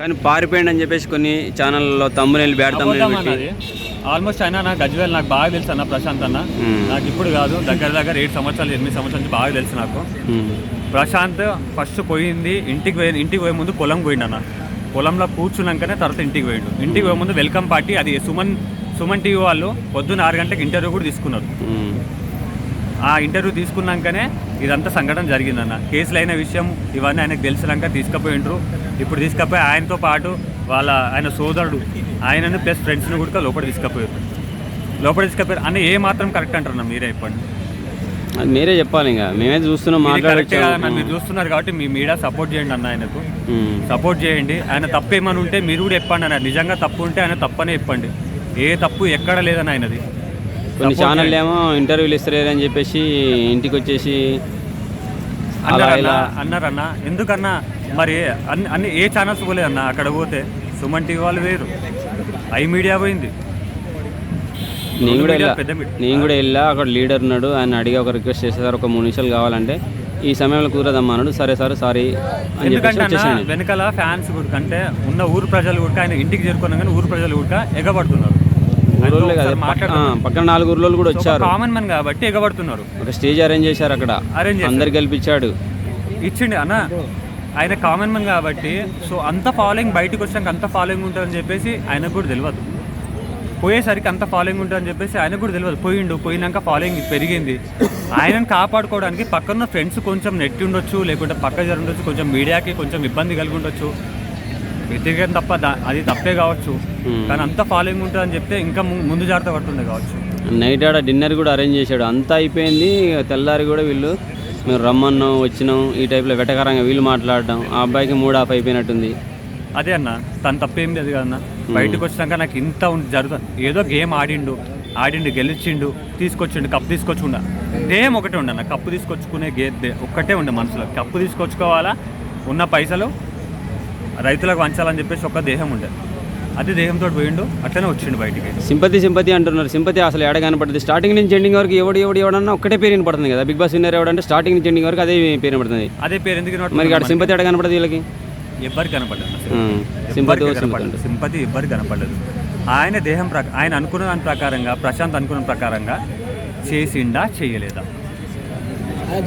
కానీ పారిపోయింది అని చెప్పేసి కొన్ని ఛానళ్ళలో తమ్మునేళ్ళు బ్యాడ్ అన్నది. ఆల్మోస్ట్ అయినా నాకు గజ్వేల్ నాకు బాగా తెలుసు అన్న ప్రశాంత్ అన్న. నాకు ఇప్పుడు కాదు దగ్గర దగ్గర ఏడు సంవత్సరాలు ఎనిమిది సంవత్సరాల నుంచి బాగా తెలుసు నాకు. ప్రశాంత్ ఫస్ట్ పోయింది ఇంటికి పోయి ఇంటికి పోయే ముందు పొలం పోయిండు అన్న. పొలంలో కూర్చున్నాకనే తర్వాత ఇంటికి పోయిండు. ఇంటికి పోయే ముందు వెల్కమ్ పార్టీ అది సుమన్ సుమన్ టీవీ వాళ్ళు పొద్దున్న ఆరు గంటలకు ఇంటర్వ్యూ కూడా తీసుకున్నారు. ఆ ఇంటర్వ్యూ తీసుకున్నాకనే ఇదంతా సంఘటన జరిగిందన్న. కేసులు అయిన విషయం ఇవన్నీ ఆయనకు తెలిసినాక తీసుకుపోయిండ్రు. ఇప్పుడు తీసుకుపోయి ఆయనతో పాటు వాళ్ళ ఆయన సోదరుడు ఆయనను ప్లస్ ఫ్రెండ్స్ని కూడా లోపల తీసుకుపోయారు. లోపల తీసుకుపోయారు అన్న ఏ మాత్రం కరెక్ట్ అంటారు మీరే చెప్పండి. అది మీరే చెప్పాలి ఇంకా. మేమైతే చూస్తున్నాం మాట్లాడచ్చు. మీరు చూస్తున్నారు కాబట్టి మీ మీడియా సపోర్ట్ చేయండి అన్న ఆయనకు. సపోర్ట్ చేయండి. ఆయన తప్పు ఏమైనా ఉంటే మీరు కూడా చెప్పండి అన్న. నిజంగా తప్పు ఉంటే ఆయన తప్పనే చెప్పండి. ఏ తప్పు ఎక్కడ లేదని ఆయనది. కొన్ని ఛానల్. ఏమో ఇంటర్వ్యూలు ఇస్తలేరు అని చెప్పేసి ఇంటికి వచ్చేసి అన్నారన్న ఎందుకన్నా? మరి అన్ని అన్ని ఏ ఛానల్స్ పోలేదన్న అక్కడ పోతే సుమన్ టీవీ వాళ్ళు వేరు. ఐ మీడియా పోయింది. నేను కూడా వెళ్ళా. నేను కూడా వెళ్ళా. అక్కడ లీడర్ ఉన్నాడు. ఆయన అడిగి ఒక రిక్వెస్ట్ చేసేసారు ఒక మూడు నిమిషాలు కావాలంటే ఈ సమయంలో కుదరదమ్మా అన్నాడు. సరే సార్ సారీ అని చెప్పేసి అన్న వెనకాల ఫ్యాన్స్ కూడా అంటే ఉన్న ఊరు ప్రజలు కూడా ఆయన ఇంటికి చేరుకున్నా కానీ ఊరు ప్రజలు కూడా ఎగబడుతున్నారు. ఊరోళ్ళే కదా ఆ, పక్కన నాలుగు ఊర్లోళ్ళు కూడా వచ్చారు. కామన్ మ్యాన్ కాబట్టి ఎగబడుతున్నారు. ఒక స్టేజ్ అరేంజ్ చేశారు అక్కడ. అరేంజ్ అందరు గెలిపించాడు. ఇచ్చిండి అన్న. ఆయన కామన్ మ్యాన్ కాబట్టి సో అంత ఫాలోయింగ్ బయటకు వచ్చాక అంత ఫాలోయింగ్ ఉంటుందని చెప్పేసి ఆయనకు కూడా తెలియదు పోయేసరికి అంత ఫాలోయింగ్ ఉంటుందని చెప్పేసి ఆయనకు కూడా తెలియదు పోయిండు పోయినాక ఫాలోయింగ్ పెరిగింది. ఆయనను కాపాడుకోవడానికి పక్కన ఫ్రెండ్స్ కొంచెం నెట్టి ఉండొచ్చు లేకుంటే పక్క జరి ఉండొచ్చు కొంచెం మీడియాకి కొంచెం ఇబ్బంది కలిగి ఉండొచ్చు. వ్యతిరేకం తప్ప దా- అది తప్పే కావచ్చు. కానీ అంత ఫాలోయింగ్ ఉంటుందని చెప్తే ఇంకా ముందు జాగ్రత్త పడుతుండే కావచ్చు. నైట్ ఆడ డిన్నర్ కూడా అరేంజ్ చేశాడు. అంతా అయిపోయింది. తెల్లారి కూడా వీళ్ళు మేము రమ్మన్నాం వచ్చినాం. ఈ టైప్లో వెటకరంగా వీళ్ళు మాట్లాడడం. ఆ అబ్బాయికి మూడ్ ఆఫ్ అయిపోయినట్టుంది. అదే అన్న తన తప్పేం లేదు కదన్న బయటకు వచ్చినాక నాకు ఇంత ఉంది జరుగుతుంది ఏదో గేమ్ ఆడిండు ఆడిండు గెలిచిండు తీసుకొచ్చిండు కప్పు తీసుకొచ్చుకుండా దేం ఒకటే ఉండన్న కప్పు తీసుకొచ్చుకునే గే ఒక్కటే ఉండే మనసులో. కప్పు తీసుకొచ్చుకోవాలా? ఉన్న పైసలు రైతులకు వంచాలని చెప్పేసి ఒక దేహం ఉండే. అది దేహంతో పోయిండు అట్లనే వచ్చిండు బయటికి. సింపతి సింపతి అంటున్నారు. సింపతి అసలు ఎడ కనపడుతుంది స్టార్టింగ్ నుంచి ఎండింగ్ వరకు ఎవడు ఎవడు ఎవడన్నా ఒక్కటే పేరు వినపడుతుంది కదా. బిగ్ బాస్ విన్నర్ ఎవడంటే స్టార్టింగ్ నుంచి ఎండింగ్ వరకు అదే పేరు వినపడుతుంది. అదే పేరు ఎందుకు మరి ఇక్కడ సింపతి ఎడ కనపడదు వీళ్ళకి? ఎవ్వరికి కనపడలేదు సింపతి సింపతి ఓ సింపతి కనపడలేదు సింపతి ఎవ్వరికి కనపడలేదు ఆయన దేహం ప్రక ఆయన అనుకున్న దాని ప్రకారంగా ప్రశాంత్ అనుకున్న ప్రకారంగా చేసిండా చేయలేదా?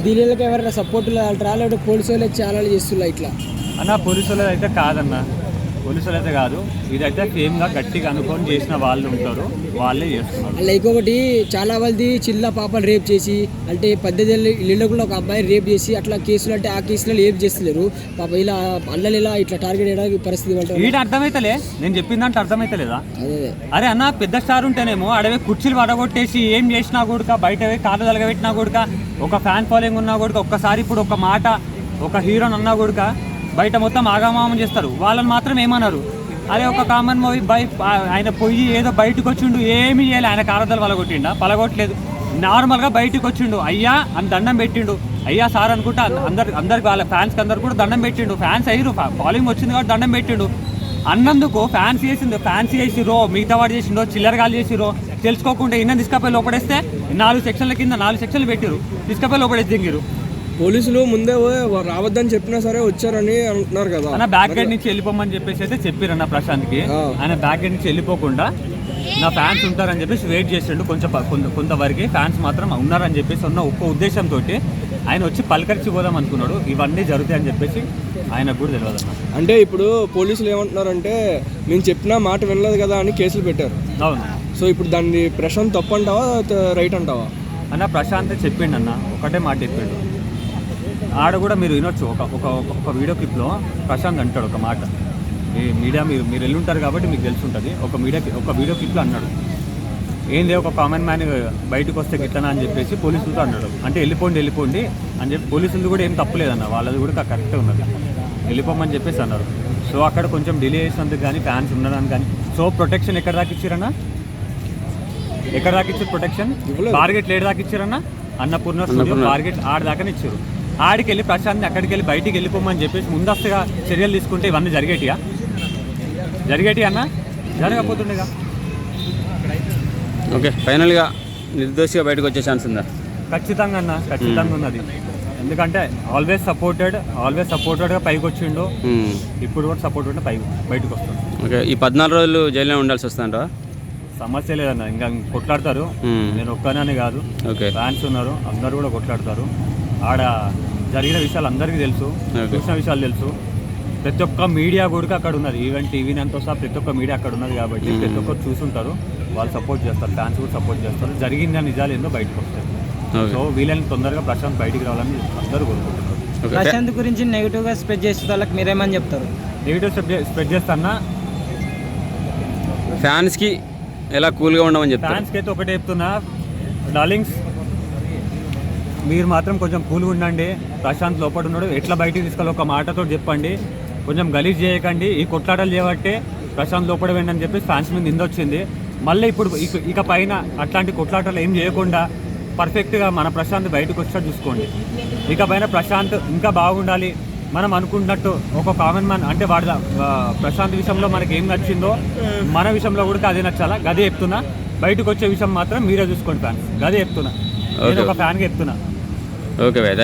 దీనికి ఎవరైనా సపోర్ట్ లేకపోతే పోలీసు వాళ్ళు చాలా చేస్తున్నా ఇట్లా. అన్న పోలీసులు అయితే కాదన్న. పోలీసులు అయితే కాదు. ఇదైతే ఫేమ్గా గట్టిగా అనుకొని చేసిన వాళ్ళు ఉంటారు. వాళ్ళే చేస్తున్నారు. అలా ఇంకొకటి చాలా మంది చిన్న పాపలు రేప్ చేసి అంటే పద్దెనిమిది కూడా ఒక అబ్బాయి రేప్ చేసి అట్లా కేసులు అంటే ఆ కేసులలో ఏం చేస్తలేరు. పాప ఇలా అల్లలు ఇలా ఇట్లా టార్గెట్ చేయడానికి పరిస్థితి వీటి అర్థమైతలే. నేను చెప్పిందంటే అర్థమైతలేదా? అదే అదే. అరే అన్న పెద్ద స్టార్ ఉంటేనేమో అడవి కుర్చీలు పడగొట్టేసి ఏం చేసినా కూడా బయట కాళ్ళు తలగబెట్టినా కూడా ఒక ఫ్యాన్ ఫాలోయింగ్ ఉన్నా కూడా ఒక్కసారి ఇప్పుడు ఒక మాట ఒక హీరోని అన్నా కూడా బయట మొత్తం ఆగామామం చేస్తారు. వాళ్ళని మాత్రం ఏమన్నారు అదే ఒక కామన్ మూవీ బై ఆయన పొయ్యి ఏదో బయటకు వచ్చిండు ఏమీ చేయాలి. ఆయన కారదలు పలగొట్టిండా? పలగొట్టలేదు. నార్మల్గా బయటకు వచ్చిండు అయ్యా అని దండం పెట్టిండు. అయ్యా సార్ అనుకుంటా అందరు అందరికి వాళ్ళ ఫ్యాన్స్కి అందరు కూడా దండం పెట్టిండు. ఫ్యాన్స్ అయ్యారు ఫాలోయింగ్ వచ్చింది కాబట్టి దండం పెట్టిండు. అన్నందుకు ఫ్యాన్స్ చేసింది. ఫ్యాన్స్ చేసిరో మిగతా వాడు చేసిండో చిల్లరగాలు చేసిరో తెలుసుకోకుండా ఇన్న తీసుకపోయి లోపడేస్తే నాలుగు సెక్షన్ల కింద నాలుగు సెక్షన్లు పెట్టిరు తీసుకపోయి లోపడేసి దింగిరు పోలీసులు ముందే రావద్దని చెప్పినా సరే వచ్చారని అంటున్నారు కదా. అన్న బ్యాక్ గేట్ నుంచి వెళ్ళిపోమని చెప్పేసి అయితే చెప్పిరన్న ప్రశాంత్కి. ఆయన బ్యాక్ గేట్ నుంచి వెళ్ళిపోకుండా నా ఫ్యాన్స్ ఉంటారని చెప్పేసి వెయిట్ చేసిండు కొంచెం కొంతవరకు. ఫ్యాన్స్ మాత్రం ఉన్నారని చెప్పేసి ఉన్న ఒక్క ఉద్దేశంతో ఆయన వచ్చి పలకరించి పోదాం అనుకున్నాడు. ఇవన్నీ జరుగుతాయని చెప్పేసి ఆయనకు కూడా తెలియదు అన్న అంటే ఇప్పుడు పోలీసులు ఏమంటున్నారంటే మేము చెప్పినా మాట వినలేదు కదా అని కేసులు పెట్టారు. అవును. సో ఇప్పుడు దాన్ని ప్రశాంత్ తప్పు అంటావా రైట్ అంటావా? అన్న ప్రశాంత్ చెప్పిండు అన్న. ఒకటే మాట చెప్పిండు. ఆడ కూడా మీరు వినొచ్చు. ఒక ఒక ఒక- వీడియో క్లిప్లో ప్రశాంత్ అంటాడు ఒక మాట. ఈ మీడియా మీరు మీరు వెళ్ళుంటారు కాబట్టి మీకు తెలిసి ఉంటుంది ఒక మీడియా ఒక వీడియో క్లిప్లో అన్నాడు. ఏంది ఒక కామన్ మ్యాన్ బయటకు వస్తే గిట్టనా అని చెప్పేసి పోలీసులతో అన్నాడు. అంటే వెళ్ళిపోండి వెళ్ళిపోండి అని చెప్పి పోలీసులు కూడా ఏం తప్పులేదన్న వాళ్ళది కూడా కరెక్టే ఉన్నది. వెళ్ళిపోమని చెప్పేసి అన్నారు. సో అక్కడ కొంచెం డిలే చేసినందుకు కానీ ఫ్యాన్స్ ఉండడానికి కానీ సో ప్రొటెక్షన్ ఎక్కడ దాకా ఇచ్చారన్నా? ఎక్కడ దాకా ఇచ్చారు ప్రొటెక్షన్? టార్గెట్ లేట్ దాకా ఇచ్చారన్నా? అన్నపూర్ణ స్టూడియో టార్గెట్ ఆడ దాకానే ఇచ్చారు. ఆడికి వెళ్ళి ప్రశాంత్ అక్కడికి వెళ్ళి బయటికి వెళ్ళిపోమని చెప్పేసి ముందస్తుగా చర్యలు తీసుకుంటే ఇవన్నీ జరిగేటియా? జరిగేటి అన్న? జరగకపోతుండేగా? ఓకే ఫైనల్గా నిర్దోషిగా బయటకు వచ్చే ఛాన్స్ ఉందా? ఖచ్చితంగా అన్న ఖచ్చితంగా ఉన్నది. ఎందుకంటే ఆల్వేస్ సపోర్టెడ్ ఆల్వేస్ సపోర్టెడ్గా పైకి వచ్చిండు. ఇప్పుడు కూడా సపోర్టెడ్ పైకి బయటకు వస్తాడు ఓకే ఈ పద్నాలుగు రోజులు జైల్లో ఉండాల్సి వస్తుందంట సమస్య లేదన్న ఇంకా కొట్లాడతారు. నేను ఒక్కనే కాదు. ఓకే. ఫ్యాన్స్ ఉన్నారు అందరు కూడా కొట్లాడతారు. ఆడ జరిగిన విషయాలు అందరికీ తెలుసు. చూసిన విషయాలు తెలుసు. ప్రతి ఒక్క మీడియా కూడా అక్కడ ఉన్నది. ఈవెన్ టీవీ అంతా సహా ప్రతి ఒక్క మీడియా అక్కడ ఉన్నది కాబట్టి ప్రతి ఒక్కరు చూసుంటారు. వాళ్ళు సపోర్ట్ చేస్తారు. ఫ్యాన్స్ కూడా సపోర్ట్ చేస్తారు. జరిగిన నిజాలు ఏందో బయటకు వస్తాయి. ఓకే. సో వీళ్ళని తొందరగా ప్రశాంత్ బయటికి రావాలని అందరూ కోరుకుంటున్నారు. ప్రశాంత్ గురించి నెగిటివ్గా స్ప్రెడ్ చేసే వాళ్ళకి మీరేమని చెప్తారు? నెగిటివ్ స్ప్రెడ్ చేస్తానా ఫ్యాన్స్కి ఎలా కూల్గా ఉండమని చెప్తారు? ఫ్యాన్స్కి అయితే ఒకటే చెప్తున్నా. డార్లింగ్స్ మీరు మాత్రం కొంచెం కూల్గా ఉండండి. ప్రశాంత్ లోపల ఉన్నాడు. ఎట్లా బయటికి తీసుకెళ్ళి ఒక మాటతో చెప్పండి. కొంచెం గలీజ్ చేయకండి. ఈ కొట్లాటలు చేయబట్టే ప్రశాంత్ లోపల వెళ్ళని చెప్పి ఫ్యాన్స్ మీద నింద వచ్చింది. మళ్ళీ ఇప్పుడు ఇక- పైన అట్లాంటి కొట్లాటలు ఏం చేయకుండా పర్ఫెక్ట్గా మన ప్రశాంత్ బయటకు వచ్చేటట్టు చూసుకోండి. ఇక పైన ప్రశాంత్ ఇంకా బాగుండాలి. మనం అనుకున్నట్టు ఒక కామన్ మ్యాన్ అంటే వాడి ప్రశాంత్ విషయంలో మనకి ఏం నచ్చిందో మన విషయంలో కూడా అదే నచ్చాలా? గదే చెప్తున్నా. బయటకు వచ్చే విషయం మాత్రం మీరే చూసుకోండి ఫ్యాన్స్. గదే చెప్తున్నా. నేను ఒక ఫ్యాన్గా చెప్తున్నా. Okay bye thank